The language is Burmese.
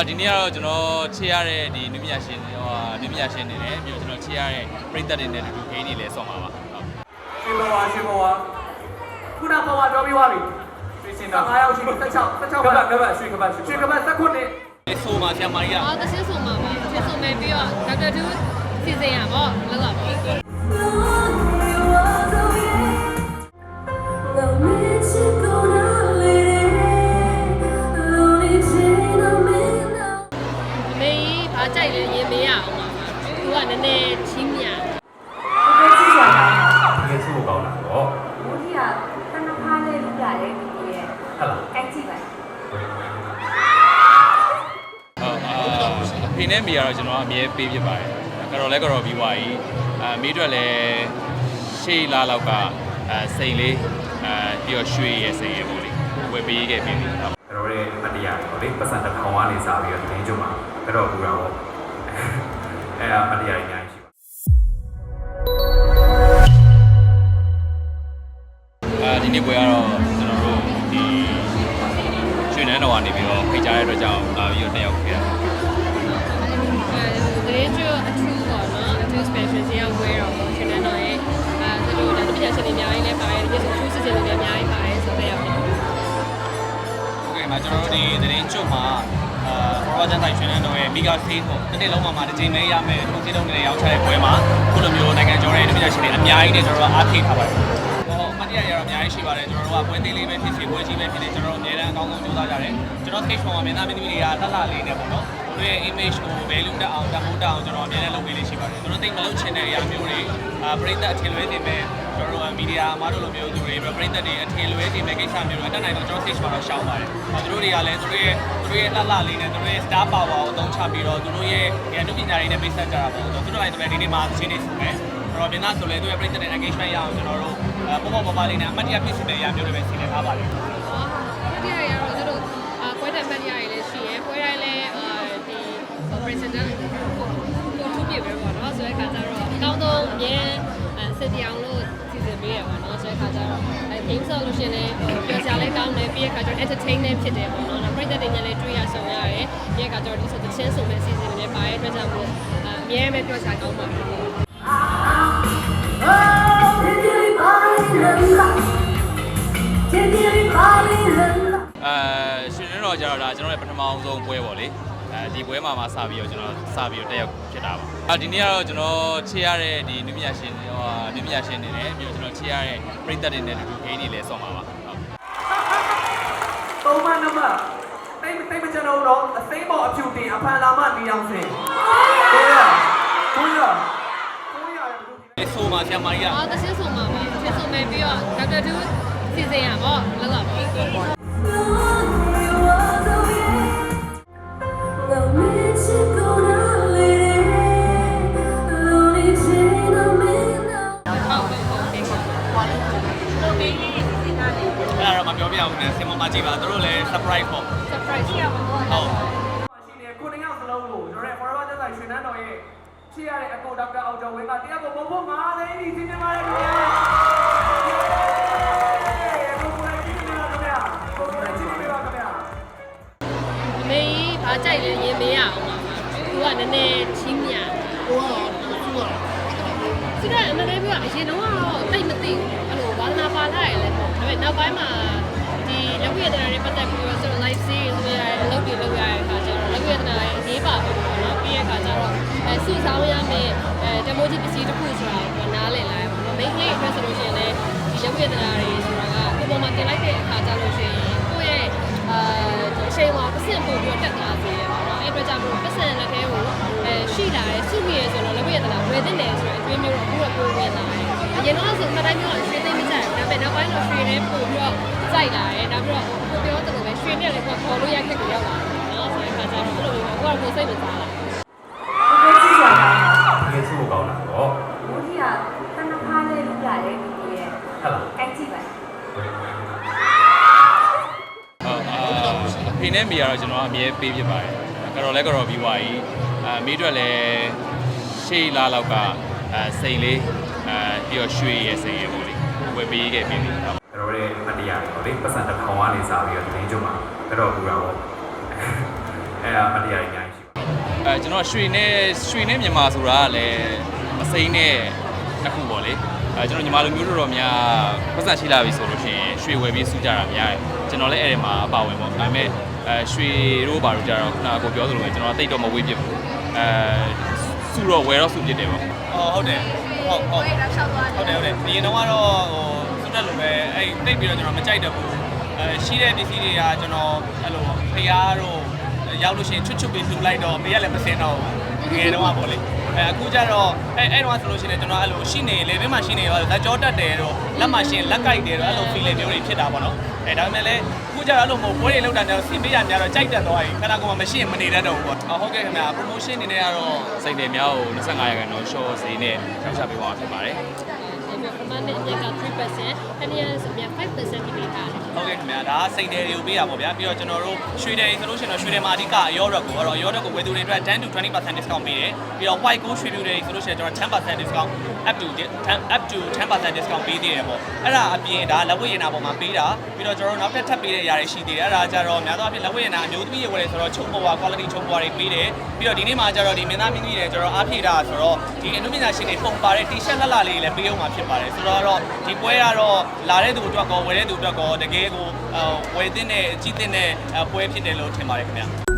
အာဒီနေ့ကတော့ကျွန်တော်ချေရတဲ့ဒီနုပညာရှင်ဟိုဟာနုပညာရှင်တွေနဲ့ပြီးတော့ကျွန်တော်ချေရတဲ့ပရိသတ်တွေနဲ့အတူတူဂိမ်းတွေလည်းဆော့မှာပါဟုတ်ရှင်ဘဝရှင်ဘဝခုနဘဝပြောပြီးသွားပြီရွှေစင်တာ9ရောက်ရှိ16 16ကပတ်ကပတ်ရွှေကပတ်ရွှေကပတ်19နှစ်ဒီဆိုမှာဆရာမကြီးကအော်တရှင်းဆိုမှာပါတရှင်းဆိုမယ်ပြီးတော့ဒေါက်တာဒူးစီစဉ်ရပါတော့လောက်ပါပြီ ဖေနဲ့မိကတော့ကျွန်တော်အမြဲပေးဖြစ်ပါတယ်ကတော့လဲကတော့ပြီးသွားပြီအာမိအတွက်လည်းရှေ့လာလောက်ကအာစိန်လေးအာပြီးတော့ရွှေရဲ့စိန်ရဲ့ပေါ့လေဝယ်ပေးခဲ့ပြီဟုတ်ကျွန်တော်ရဲ့အတ္တရာပေါ့လေပတ်စံတစ်ထောင်ကနေစားပြီးတော့တင်းကျုံမှာကတော့ပူတာပေါ့အဲ့ဒါအတ္တရာအများကြီးရှိပါအာဒီနေ့ပွဲကတော့ကျွန်တော်တို့ဒီရွှေနန်းတော်ကနေပြီးတော့ဖိတ်ကြားတဲ့အတွက်ကြောင့်လာပြီးတော့တက်ရောက်ခဲ့ တို့ဒီသတင်းကျွတ်မှာအာဘောရဂျန်တိုင်းရှင်တဲ့တော့ရဲ့မိဂါဖေးပေါ့တစ်နေ့လုံးမှာမှာတစ်ချိန်မဲရမယ်ထုံးစည်းလုံးတွေရောက်ချတဲ့ပွဲမှာခုလိုမျိုးနိုင်ငံကျော်ရဲ့တပြည့်ရှင်တွေအများကြီးနဲ့ကျွန်တော်တို့အားထိထားပါတယ်ဟောမတရားရတော့အများကြီးရှိပါတယ်ကျွန်တော်တို့ကပွဲသေးလေးပဲဖြစ်စီပွဲကြီးပဲဖြစ်နေကျွန်တော်တို့အများအားအကောင်းဆုံးကြိုးစားကြတယ်ကျွန်တော် stage ပေါ်မှာမင်းသားမင်းသမီးတွေကလှလှလေးနဲ့ပေါ့နော်တို့ရဲ့ image ကို value တက်အောင်တမိုးတက်အောင်ကျွန်တော်အများနဲ့လုပ်ပေးလေးရှိပါတယ်ကျွန်တော်သိမလုပ်ချင်တဲ့အရာမျိုးတွေအာပရိသတ်အထင်လွဲနေမဲ့ ကျွန်တော်တို့မီဒီယာအမားတို့လိုမျိုးသူတွေပရိသတ်တွေအထင်လွဲနေမဲ့ကိစ္စမျိုးတွေအတက်နိုင်တော့ကျွန်တော် stage မှာတော့ရှောင်းပါတယ်။ဟောသူတို့တွေကလည်းသူတို့ရဲ့သူတို့ရဲ့လှလှလေးနဲ့သူတို့ရဲ့ star power ကိုအသုံးချပြီးတော့သူတို့ရဲ့ဒီအနုပညာတွေနဲ့မိတ်ဆက်ကြတာပေါ့။သူတို့လည်းသူလည်းဒီနေ့မှာချင်းနေဆိုမယ်။အဲ့တော့မြန်မာဆိုလည်းသူရဲ့ပရိသတ်တွေ engagement ရအောင်ကျွန်တော်တို့ပေါ့ပေါ့ပါပါလေးနဲ့အမှတ်တရဖြစ်စီတဲ့အရာမျိုးတွေပဲစီစဉ်ထားပါတယ်။အော်ဒီရရတော့သူတို့အာပွဲတက်ပတ်ရရလည်းရှိရယ်ပွဲတိုင်းလည်းအာဒီ president ကိုကိုထူပြပဲပေါ့နော်ဆိုတဲ့ခါကျတော့အကောင်းဆုံးအမြဲ ခါကျတော့အဲ game ဆိုလို့ရှိရင်လည်းပြောစရာလည်းကောင်းတယ်ပြီးရခါကျတော့ entertain လည်းဖြစ်တယ်ပေါ့နော်ပရိသတ်တွေနဲ့လည်းတွေ့ရဆောင်ရတယ်ပြီးရခါကျတော့ဒီဆိုတဲ့ချင်းဆိုမဲ့ season တွေပါရဲ့အတွက်ကြောင့်မို့အမြဲပဲပြောစရာကောင်းပါတယ်အဲရွှေနန်းတော်ကျတော့ဒါကျွန်တော်ရဲ့ပထမအောင်ဆုံးပွဲပေါ့လေ အဲဒီပွဲမှာမှစပြီးတော့ကျွန်တော်စပြီးတော့တက်ရောက်ဖြစ်တာပါအာဒီနေ့ကတော့ကျွန်တော်ချေရတဲ့ဒီနုပညာရှင်ဟိုဟာနုပညာရှင်တွေနဲ့ပြီးတော့ကျွန်တော်ချေရတဲ့ပရိသတ်တွေနဲ့အတူတူဂိမ်းတွေလည်းဆော့မှာပါဟုတ်သုံးမနမတိတ်တိတ်မကျွန်တော်တော့အစိမ်းပေါ်အဖြူတင်အဖန်လာမနေအောင်စင်ကိုရကိုရကိုရဒီဆိုမှာဆရာမကြီးကအော်တရှင်းဆိုမှာပါတရှင်းဆိုမယ်ပြီးတော့ဒေါက်တာဒူးစီစဉ်ရပါတော့လောက်ပါပြီ အဲ့ဒါတော့မပြောပြအောင်နဲ့ဆင်မမကြည့်ပါသူတို့လည်း surprise ပေါ့ surprise ရပါတော့ဟုတ်ရှိနေခုနှစ်ယောက်စလုံးကိုကျွန်တော်ရဲ့ forever ကျဆိုင်ရွှေနန်းတော်ရဲ့ချစ်ရတဲ့အကိုဒေါက်တာအောင်ကျော်ဝင်းကတရားကိုပုံဖို့၅သိန်းကြီးစီစဉ်ပါတယ်ခင်ဗျာ သူကအမှန်တည်းပြောအရင်တော့တိတ်မသိဘူးအဲ့လိုဝါသနာပါလာရလဲပေါ့ဒါပေမဲ့နောက်ပိုင်းမှာဒီလက်ဝိရတနာတွေပတ်သက်ပြီးတော့ဆိုတော့ live series တွေရအလုပ်တွေလုပ်ရတဲ့အခါကျတော့လက်ဝိရတနာရဲ့အရေးပါပဲပေါ့နော်ပြီးရဲ့အခါကျတော့အဲစုဆောင်းရမယ့်အဲတမိုးကြီးပစ္စည်းတစ်ခုဆိုတာကိုနားလည်လာရပေါ့နော် main လေးအတွက်ဆိုလို့ရှိရင်လည်းဒီလက်ဝိရတနာတွေဆိုတာကပုံပေါ်မှာတင်လိုက်တဲ့အခါကျလို့ရှိရင်ကိုယ့်ရဲ့အာဒီအချိန်မှာပတ်စံပို့ပြီးတော့တက်သွားစေရပါတော့အဲ့အတွက်ကြောင့်မို့ပတ်စံလက်ထဲကိုအဲရှိလာတဲ့စုမိရဲဆိုတော့လက် ဝိရတနာဝယ်တဲ့တယ်ဆိုတော့အကျွေးမျိုးတော့အခုတော့ပိုဝင်လာတယ်အရင်တော့ဆိုမှတ်တိုင်းမျိုးကရွှေသိမ့်မကြဘူးဒါပေမဲ့နောက်ပိုင်းတော့ရွှေထဲပို့ပြီးတော့စိုက်လာတယ်နောက်ပြီးတော့ကိုပြောတယ်လို့ပဲရွှေနဲ့လည်းကိုခေါ်လို့ရခက်ကိုရောက်လာတယ်နော်ဆိုတဲ့အခါကျတော့အဲ့လိုမျိုးကိုကတော့ကိုစိတ်ဝင်စားလာတကယ်ဆိုးကောင်းတာတော့ဘူးကြီးကတနဖားလေးလုပ်ရတယ်ဒီကိုရဲ့ဟုတ်လားကြိုက်ကြည့်ပါဟုတ်အာအဖေနဲ့မိကတော့ကျွန်တော်အမြဲပေးဖြစ်ပါတယ်ကတော့လဲကတော့ပြီးသွားပြီအာမိအတွက်လည်း ရှေ့လာလောက်ကအာစိန်လေးအာပြီးတော့ရွှေရဲ့စိန်ရဲ့ပေါ့လေဝယ်ပေးခဲ့ပြီဟုတ်ကျွန်တော်ရဲ့အတ္တရာပေါ့လေပတ်စံတစ်ထောင်ကနေစားပြီးတော့တင်းကျုံမှာကတော့ပူတာပေါ့အဲအမတရားကြီးအများကြီးရှိပါတယ်အဲကျွန်တော်ရွှေနဲ့ရွှေနဲ့မြန်မာဆိုတာကလည်းမစိမ့်နဲ့တစ်ခုပေါ့လေအဲကျွန်တော်ညီမလိုမျိုးတို့တော့များပတ်သက်ရှိလာပြီဆိုလို့ရှိရင်ရွှေဝယ်ပြီးစုကြတာများတယ်ကျွန်တော်လည်းအဲ့ဒီမှာအပါဝင်ပေါ့ဒါပေမဲ့အဲရွှေတို့ဘာလို့ကြတော့ခုနကကိုပြောသလိုပဲကျွန်တော်တိတ်တော့မဝေးပြစ်ဘူးအဲ စုတော့ဝယ်တော့စုပြစ်တယ်ပေါ့အော်ဟုတ်တယ်ဟုတ်ဟုတ်ဟုတ်တယ်ဟုတ်တယ်ဒီရင်တော့ကတော့ဟိုစုတက်လို့ပဲအဲ့တိတ်ပြီးတော့ကျွန်တော်မကြိုက်တော့ဘူးအဲရှိတဲ့ပစ္စည်းတွေကကျွန်တော်အဲ့လိုဖျားတို့ရောက်လို့ရှိရင်ချွတ်ချွတ်ပြီးလှူလိုက်တော့ဘေးကလည်းမစင်းတော့ဘူးငယ်တော့ပေါ့လေ အဲအခုကျတော့အဲအဲ့တော့ဆိုလို့ရှိရင်ကျွန်တော်အဲ့လိုရှိနေလေဘင်းမှာရှိနေရောလက်ကြောတက်တယ်တော့လက်မှာရှင်လက်ကြိုက်တယ်တော့အဲ့လို feel မျိုးတွေဖြစ်တာပေါ့နော်အဲဒါပေမဲ့လည်းအခုကျတော့အဲ့လိုမဟုတ်ပွဲတွေလောက်တာကျတော့စီပေးရများတော့ကြိုက်တတ်သွားပြီခဏကောင်မှမရှိရင်မနေတတ်တော့ဘူးပေါ့ဟုတ်ကဲ့ခင်ဗျာ promotion အနေနဲ့ကတော့စိတ်တွေများကို25ရာခိုင်နှုန်း short ဈေးနဲ့ရောင်းချပေးသွားမှာဖြစ်ပါတယ် ပမာဏနဲ့က3%တနည်းအားဖြင့်5%ဒီပေးထားတယ်ဟုတ်ကဲ့ခင်ဗျာဒါကစိတ်တယ်တွေကိုပေးတာပေါ့ဗျာပြီးတော့ကျွန်တော်တို့ရွှေတယ်ဆိုလို့ရှိရင်တော့ရွှေတယ်မှာအဓိကအရောရက်ကိုကတော့အရောရက်ကိုဝယ်သူတွေအတွက်10 to 20% discount ပေးတယ်ပြီးတော့ white ကိုရွှေပြူတွေဆိုလို့ရှိရင်ကျွန်တော်10% discount up to 10 up to 10% discount ပေးသေးတယ်ပေါ့အဲ့ဒါအပြင်ဒါလက်ဝတ်ရင်နာပေါ်မှာပေးတာပြီးတော့ကျွန်တော်တို့နောက်ထပ်ထပ်ပေးတဲ့ຢာတွေရှိသေးတယ်အဲ့ဒါကြတော့များသောအားဖြင့်လက်ဝတ်ရင်နာအမျိုးသမီးတွေဝယ်တယ်ဆိုတော့ချုံပေါ်ပါ quality ချုံပေါ်တွေပေးတယ်ပြီးတော့ဒီနေ့မှာကျတော့ဒီမင်းသားမင်းကြီးတွေကျွန်တော်အားဖြည့်တာဆိုတော့ဒီအနုပညာရှင်တွေပုံပါတဲ့ t-shirt လှလှလေးတွေလည်းပေးအောင်မှာဖြစ်ပါတယ်ဆိုတော့ဒီပွဲကတော့လာတဲ့သူအတွက်ကောဝယ်တဲ့သူအတွက်ကောတကယ်ကိုဝယ်တဲ့နဲ့ကြည့်တဲ့ပွဲဖြစ်တယ်လို့ထင်ပါတယ်ခင်ဗျာ